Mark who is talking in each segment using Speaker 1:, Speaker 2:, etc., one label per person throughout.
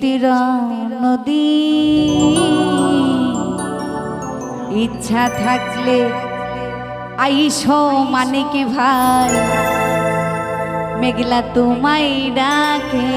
Speaker 1: তীরা নদী। ইচ্ছা থাকলে আইস মানে কি ভাই মেঘলা তোমায় ডাকে।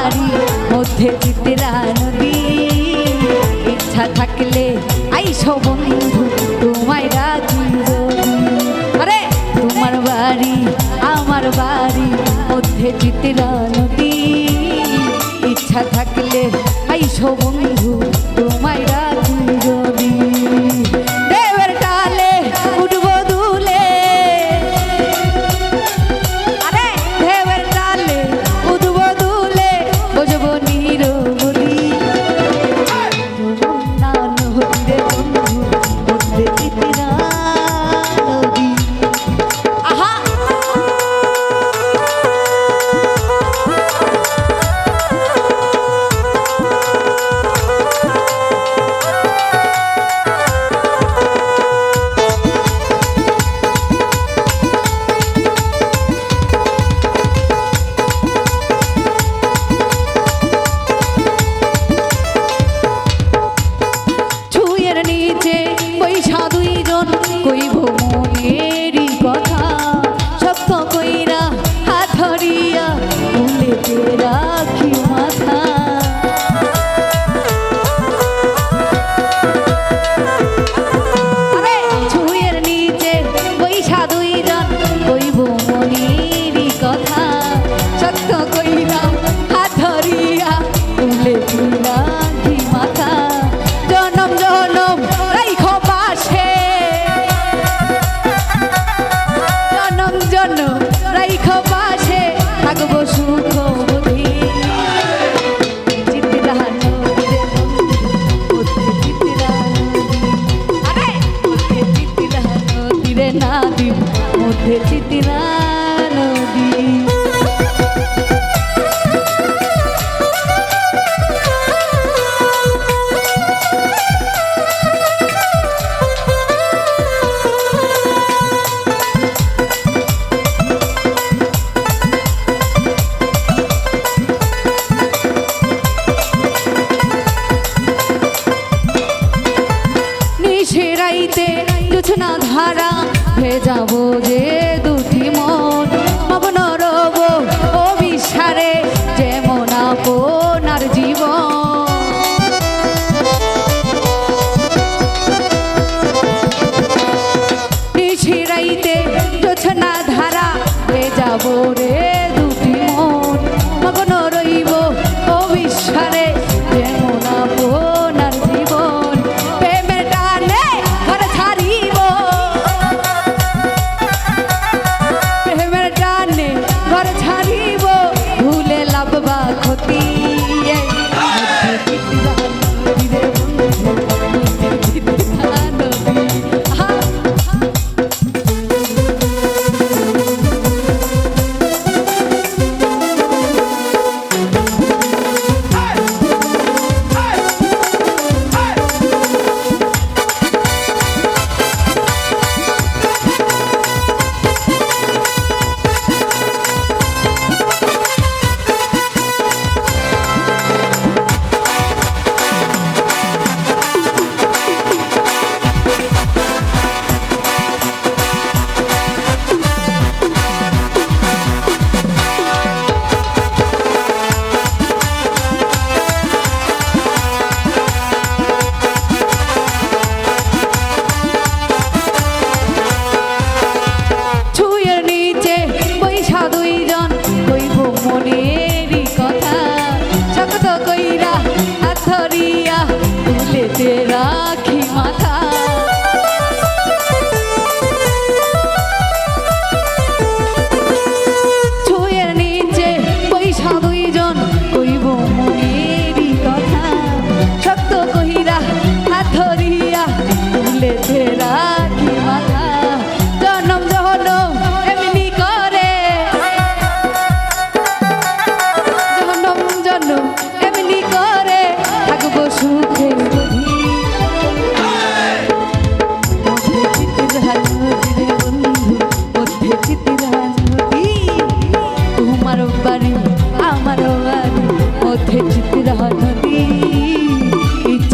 Speaker 1: তারি মধ্যে চিত্রা নদী। ইচ্ছা থাকলে আইসো বন্ধু, তোমায় রাজি আরে, তোমার বাড়ি, আমার বাড়ি, মধ্যে চিত্রা নদী। ইচ্ছা থাকলে আইসো বন্ধু, তোমায় রাজি ওঠে চিতিরা নদী নিশে রাইতে কিছু না ধারা যাব যে দুটি মন।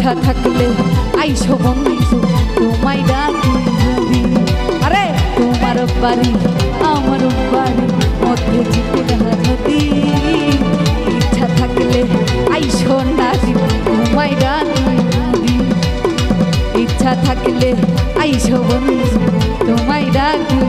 Speaker 1: ইচ্ছা থাকলে আইসো বন্ধু, তোমায় ডাকি আরে, তোমার বাড়ি, আমার বাড়ি, মধ্যে জিতে যদি ইচ্ছা থাকলে আইসো নারী তোমায় ডাকি ইচ্ছা থাকলে আইসো বন্ধু, তোমায় ডাকি